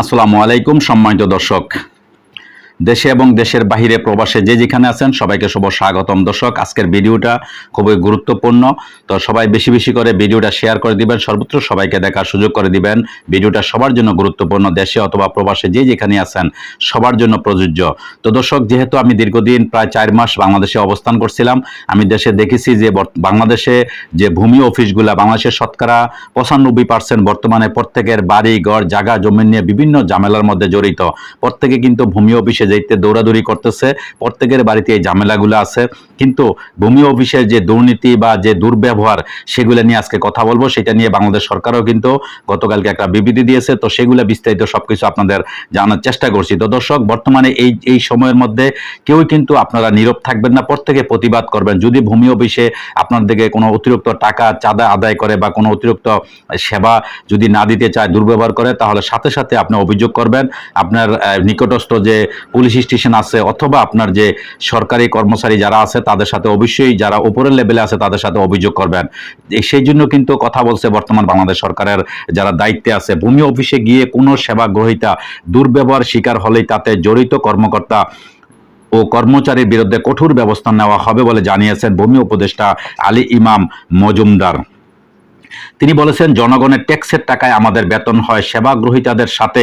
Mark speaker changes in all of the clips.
Speaker 1: আসসালামু আলাইকুম সম্মানিত দর্শক। দেশে এবং দেশের বাহিরে প্রবাসে যে যেখানে আছেন, সবাইকে শুভ স্বাগতম। দর্শক, আজকের ভিডিওটা খুবই গুরুত্বপূর্ণ। তো সবাই বেশি বেশি করে ভিডিওটা শেয়ার করে দিবেন, সর্বত্র সবাইকে দেখার সুযোগ করে দিবেন। ভিডিওটা সবার জন্য গুরুত্বপূর্ণ, দেশে অথবা প্রবাসে যে যেখানে আছেন, সবার জন্য প্রযোজ্য। তো দর্শক, যেহেতু আমি দীর্ঘদিন প্রায় চার মাস বাংলাদেশে অবস্থান করছিলাম, আমি দেশে দেখেছি যে বাংলাদেশে যে ভূমি অফিসগুলা, বাংলাদেশের শতকরা পঁচানব্বই পার্সেন্ট বর্তমানে প্রত্যেকের বাড়ি, ঘর, জায়গা, জমি নিয়ে বিভিন্ন ঝামেলার মধ্যে জড়িত। প্রত্যেকে কিন্তু ভূমি অফিসে যেতে দৌড়াদৌড়ি করতেছে। প্রত্যেকের বাড়িতে এই ঝামেলাগুলো আছে। কিন্তু ভূমি অফিসের যে দুর্নীতি বা যে দুর্ব্যবহার, সেগুলো নিয়ে আজকে কথা বলব। সেটা নিয়ে বাংলাদেশ সরকারও কিন্তু গতকালকে একটা বিবৃতি দিয়েছে। তো সেগুলো বিস্তারিত সবকিছু আপনাদের জানার চেষ্টা করছি। তো দর্শক, বর্তমানে এই এই সময়ের মধ্যে কেউই কিন্তু আপনারা নীরব থাকবেন না। প্রত্যেকে প্রতিবাদ করবেন। যদি ভূমি অফিসে আপনার দিকে কোনো অতিরিক্ত টাকা চাঁদা আদায় করে বা কোনো অতিরিক্ত সেবা যদি না দিতে চায়, দুর্ব্যবহার করে, তাহলে সাথে সাথে আপনি অভিযোগ করবেন। আপনার নিকটস্থ যে পুলিশ স্টেশন আছে অথবা আপনার যে সরকারি কর্মচারী যারা আছে তাদের সাথে অবশ্যই যারা উপরের লেভেলে আছে তাদের সাথে অভিযোগ করবেন। সেই জন্য কিন্তু কথা বলছে বর্তমান বাংলাদেশ সরকারের যারা দায়িত্বে আছে। ভূমি অফিসে গিয়ে কোনো সেবা গ্রহীতা দুর্ব্যবহার শিকার হলেই তাতে জড়িত কর্মকর্তা ও কর্মচারীর বিরুদ্ধে কঠোর ব্যবস্থা নেওয়া হবে বলে জানিয়েছেন ভূমি উপদেষ্টা আলী ইমাম মজুমদার। তিনি বলেছেন, জনগণের ট্যাক্সের টাকায় আমাদের বেতন হয় সেবা গ্রহীতাদের সাথে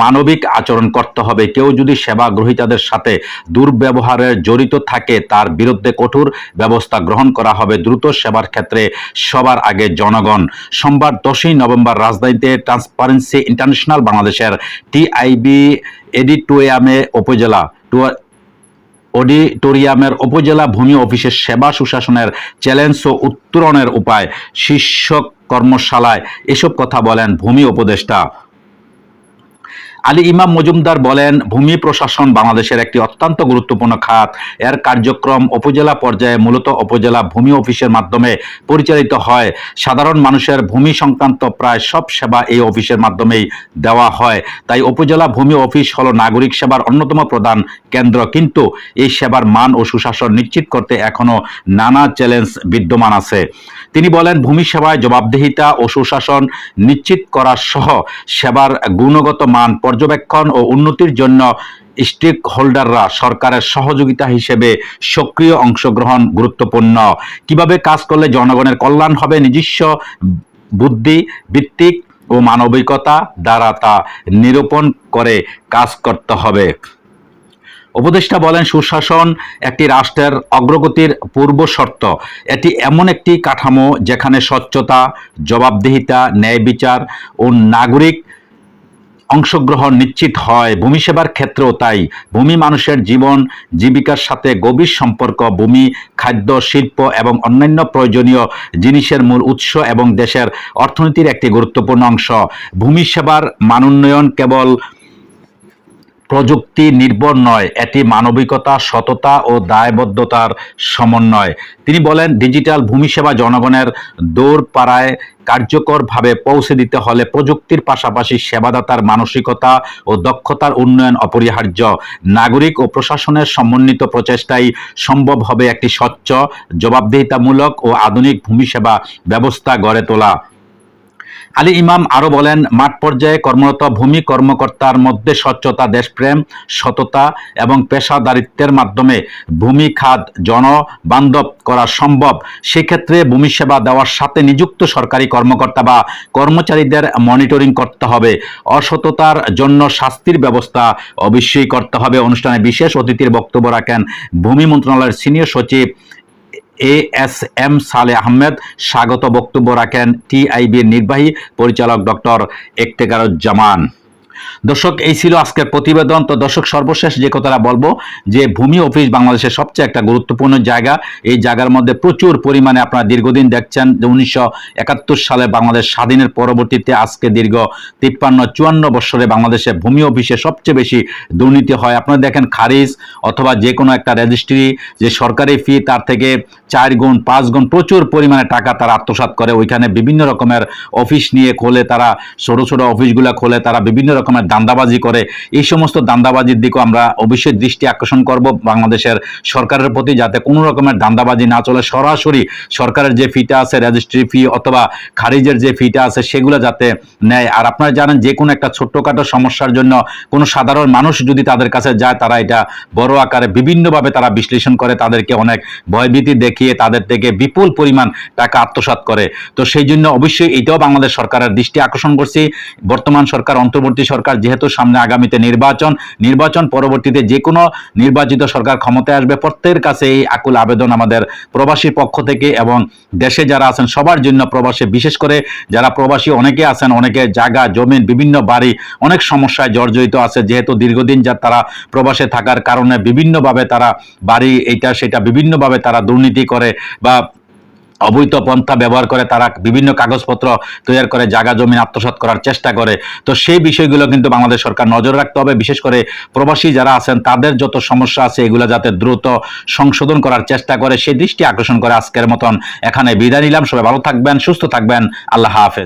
Speaker 1: মানবিক আচরণ করতে হবে। কেউ যদি সেবা গ্রহীতাদের সাথে দুর্ব্যবহারে জড়িত থাকে, তার বিরুদ্ধে কঠোর ব্যবস্থা গ্রহণ করা হবে। দ্রুত সেবার ক্ষেত্রে সবার আগে জনগণ। সোমবার দশই নভেম্বর রাজধানীতে ট্রান্সপারেন্সি ইন্টারন্যাশনাল বাংলাদেশের টিআইবি এডিটোয়ামে উপজেলা অডিটোরিয়ামের উপজেলা ভূমি অফিসের সেবা সুশাসনের চ্যালেঞ্জ ও উত্তরণের উপায় শীর্ষক কর্মশালায় এসব কথা বলেন ভূমি উপদেষ্টা। আলী ইমাম মজুমদার বলেন, ভূমি প্রশাসন বাংলাদেশের একটি অত্যন্ত গুরুত্বপূর্ণ খাত। এর কার্যক্রম উপজেলা পর্যায়ে মূলত উপজেলা ভূমি অফিসের মাধ্যমে পরিচালিত হয়। সাধারণ মানুষের ভূমি সংক্রান্ত প্রায় সব সেবা এই অফিসের মাধ্যমেই দেওয়া হয়। তাই উপজেলা ভূমি অফিস হলো নাগরিক সেবার অন্যতম প্রধান কেন্দ্র। কিন্তু এই সেবার মান ও সুশাসন নিশ্চিত করতে এখনও নানা চ্যালেঞ্জ বিদ্যমান আছে। তিনি বলেন, ভূমি সেবায় জবাবদিহিতা ও সুশাসন নিশ্চিত করা সহ সেবার গুণগত মান পর্যবেক্ষণ ও উন্নতির জন্য স্টেক হোল্ডাররা সরকারের সহযোগিতা হিসেবে সক্রিয় অংশগ্রহণ গুরুত্বপূর্ণ। কীভাবে কাজ করলে জনগণের কল্যাণ হবে নিজস্ব বুদ্ধি, ভিত্তিক ও মানবিকতা দ্বারা তা নিরূপণ করে কাজ করতে হবে। উপদেষ্টা বলেন, সুশাসন একটি রাষ্ট্রের অগ্রগতির পূর্ব শর্ত। এটি এমন একটি কাঠামো যেখানে স্বচ্ছতা, জবাবদিহিতা ন্যায় বিচার ও নাগরিক অংশগ্রহণ নিশ্চিত হয়। ভূমি সেবার ক্ষেত্রেও তাই। ভূমি মানুষের জীবন, জীবিকার সাথে গভীর সম্পর্ক, ভূমি, খাদ্য, শিল্প এবং অন্যান্য প্রয়োজনীয় জিনিসের মূল উৎস এবং দেশের অর্থনীতির একটি গুরুত্বপূর্ণ অংশ। ভূমি সেবার মানোন্নয়ন কেবল প্রযুক্তি নির্ভর নয়, এটি মানবিকতা, সততা ও দায়বদ্ধতার সমন্বয়। তিনি বলেন, ডিজিটাল ভূমি সেবা জনগণের দৌড় পাড়ায় কার্যকরভাবে পৌঁছে দিতে হলে প্রযুক্তির পাশাপাশি সেবাদাতার মানসিকতা ও দক্ষতার উন্নয়ন অপরিহার্য। নাগরিক ও প্রশাসনের সমন্বিত প্রচেষ্টাই সম্ভব হবে একটি স্বচ্ছ, জবাবদিহিতামূলক ও আধুনিক ভূমি সেবা ব্যবস্থা গড়ে তোলা। আলী ইমাম আরও বলেন, মাঠ পর্যায়ে কর্মরত ভূমি কর্মকর্তার মধ্যে স্বচ্ছতা, দেশপ্রেম, সততা এবং পেশাদারিত্বের মাধ্যমে ভূমি খাত জনবান্ধব করা সম্ভব। সেক্ষেত্রে ভূমি সেবা দেওয়ার সাথে নিযুক্ত সরকারি কর্মকর্তা বা কর্মচারীদের মনিটরিং করতে হবে। অসততার জন্য শাস্তির ব্যবস্থা অবশ্যই করতে হবে। অনুষ্ঠানে বিশেষ অতিথির বক্তব্য রাখেন ভূমি মন্ত্রণালয়ের সিনিয়র সচিব এ এস এম সালে আহমেদ স্বাগত বক্তব্য রাখেন টিআইবির নির্বাহী পরিচালক ডক্টর একটেকারুজ্জামান দর্শক, এই ছিল আজকের প্রতিবেদন। তো দর্শক, সর্বশেষ যে কথাটা বলব, যে ভূমি অফিস বাংলাদেশের সবচেয়ে একটা গুরুত্বপূর্ণ জায়গা। এই জায়গার মধ্যে প্রচুর পরিমাণে আপনারা দীর্ঘদিন দেখছেন যে উনিশশো একাত্তর সালে বাংলাদেশ স্বাধীনের পরবর্তীতে আজকে দীর্ঘ তিপ্পান্ন, চুয়ান্ন বছরে বাংলাদেশে ভূমি অফিসে সবচেয়ে বেশি দুর্নীতি হয়। আপনারা দেখেন খারিজ অথবা যে কোনো একটা রেজিস্ট্রি যে সরকারি ফি তার থেকে চার গুণ, পাঁচ গুণ প্রচুর পরিমাণে টাকা তারা আত্মসাৎ করে। ওইখানে বিভিন্ন রকমের অফিস নিয়ে খোলে তারা, ছোট ছোট অফিসগুলো খোলে তারা বিভিন্ন রকম রকমের দান্দাবাজি করে। এই সমস্ত দান্দাবাজির দিকেও আমরা অবশ্যই দৃষ্টি আকর্ষণ করব। বাংলাদেশের সরকারের প্রতি যাতে কোনো রকমের দান্দাবাজি না চলে, সরাসরি সরকারের যে ফিটা আছে রেজিস্ট্রি ফি অথবা খারিজের যে ফিটা আছে, সেগুলো যাতে নেয়। আর আপনারা জানেন যে কোনো একটা ছোট্টখাটো সমস্যার জন্য কোনো সাধারণ মানুষ যদি তাদের কাছে যায়, তারা এটা বড় আকারে বিভিন্নভাবে তারা বিশ্লেষণ করে, তাদেরকে অনেক ভয়ভীতি দেখিয়ে তাদের থেকে বিপুল পরিমাণ টাকা আত্মসাৎ করে। তো সেই জন্য অবশ্যই এটাও বাংলাদেশ সরকারের দৃষ্টি আকর্ষণ করছি। বর্তমান সরকার অন্তর্বর্তী সরকার যেহেতু সামনে আগামীতে নির্বাচন নির্বাচন পরবর্তীতে যে কোনো নির্বাচিত সরকার ক্ষমতায় আসবে, প্রত্যেকের কাছে এই আকুল আবেদন আমাদের প্রবাসী পক্ষ থেকে এবং দেশে যারা আছেন সবার জন্য প্রবাসী, বিশেষ করে যারা প্রবাসী অনেকে আছেন, অনেকে জায়গা জমিন বিভিন্ন বাড়ি অনেক সমস্যায় জর্জরিত আছে। যেহেতু দীর্ঘদিন যা তারা প্রবাসে থাকার কারণে বিভিন্নভাবে তারা বাড়ি, এইটা, সেটা বিভিন্নভাবে তারা দুর্নীতি করে বা অবৈধ পন্থা ব্যবহার করে তারা বিভিন্ন কাগজপত্র তৈরি করে জায়গা জমি আত্মসাত করার চেষ্টা করে। তো সেই বিষয়গুলো কিন্তু বাংলাদেশ সরকার নজর রাখতে হবে। বিশেষ করে প্রবাসী যারা আছেন, তাদের যত সমস্যা আছে, এগুলো যাতে দ্রুত সংশোধন করার চেষ্টা করে সেই দৃষ্টি আকর্ষণ করে আজকের মতন। এখানে বিদায় নিলাম। সবাই ভালো থাকবেন, সুস্থ থাকবেন। আল্লাহ হাফেজ।